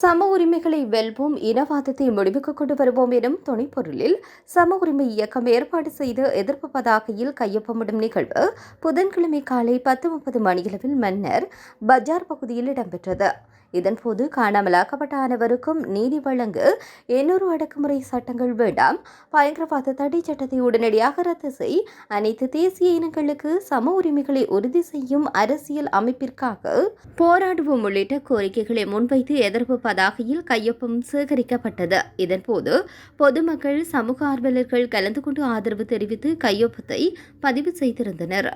சம உரிமைகளை வெல்வோம் இனவாதத்தை முடிவுக்கு கொண்டு வருவோம் எனும் துணைப்பொருளில் சம உரிமை இயக்கம் ஏற்பாடு செய்து எதிர்ப்பு பதாகையில் கையொப்பமிடும் நிகழ்வு புதன்கிழமை காலை பத்து முப்பது மணியளவில் மன்னர் பஜார் பகுதியில் இடம்பெற்றது. இதன்போது காணாமலாக்கப்பட்ட அனைவருக்கும் நீதி வழங்க இன்னொரு அடக்குமுறை சட்டங்கள் வேண்டாம். பயங்கரவாத தடை சட்டத்தை உடனடியாக ரத்து செய். அனைத்து தேசிய இனங்களுக்கு சம உரிமைகளை உறுதி செய்யும் அரசியல் அமைப்பிற்காக போராடுவோம் உள்ளிட்ட கோரிக்கைகளை முன்வைத்து எதிர்ப்பு பதாகையில் கையொப்பம் சேகரிக்கப்பட்டது. இதன்போது பொதுமக்கள் சமூக ஆர்வலர்கள் கலந்து கொண்டு ஆதரவு தெரிவித்து கையொப்பத்தை பதிவு செய்திருந்தனர்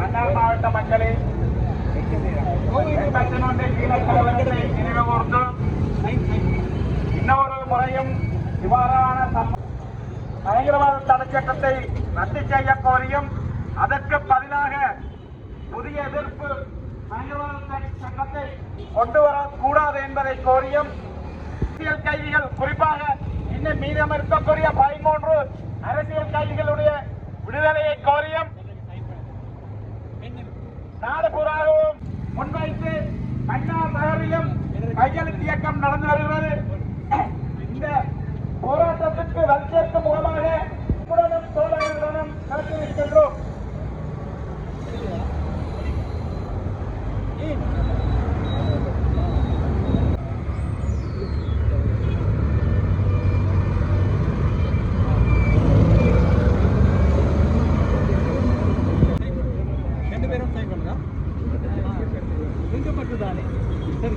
மன்னார் மாவட்ட மக்களே கோவிட் பத்தொன்பது நினைவு கூர்ந்து இன்னொரு முறையும் இவ்வாறான பயங்கரவாத தடைச்சட்டத்தை ரத்து செய்ய கோரியும் அதற்கு பதிலாக புதிய எதிர்ப்பு பயங்கரவாத தடை சட்டத்தை கொண்டு வரக்கூடாது என்பதை கோரியும் அரசியல் கைதிகள் குறிப்பாக இன்னும் மீதம் இருக்கக்கூடிய பதிமூன்று அரசியல் கைதிகளுடைய விடுதலையை கோரியும் இயக்கம் நடந்து வருகிறது. இந்த போராட்டத்திற்கு வலிச்சேர்க்கும் முகமாக உடனும் தோழர்களுடனும் கலந்திருக்கின்றோம் ரெண்டு பேரும் சைன் பண்ணுங்க. ரெண்டு மட்டும் தானே சரி.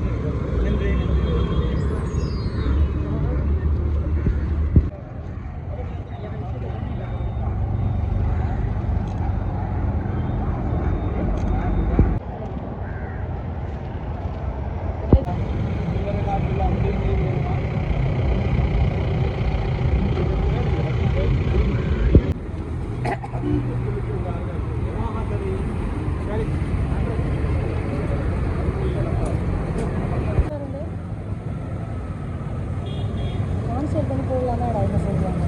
கான்செப்ட் பண்ணி போடலாமா என்ன சொல்கிறேன்